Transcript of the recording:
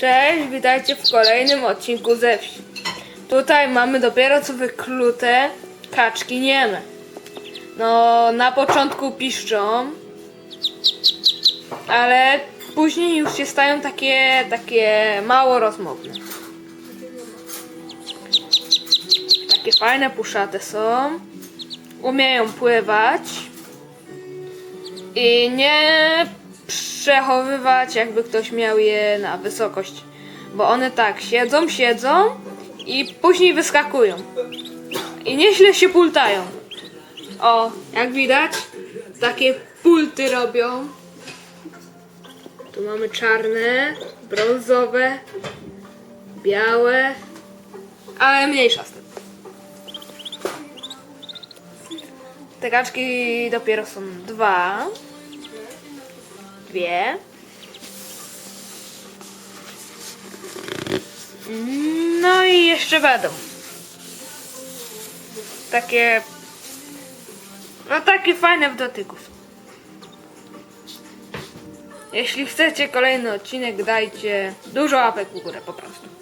Cześć, witajcie w kolejnym odcinku ze wsi. Tutaj mamy dopiero co wyklute kaczki nieme. No, na początku piszczą, ale później już się stają takie, takie mało rozmowne. Takie fajne, puszate są. Umieją pływać i nie przechowywać, jakby ktoś miał je na wysokość. Bo one tak siedzą, siedzą i później wyskakują. I nieźle się pultają. O, jak widać, takie pulty robią. Tu mamy czarne, brązowe, białe, ale mniejsza z tym. Te kaczki dopiero są dwa. Dwie. No i jeszcze będą. Takie. No takie fajne w dotyku. Jeśli chcecie kolejny odcinek, dajcie dużo łapek w górę po prostu.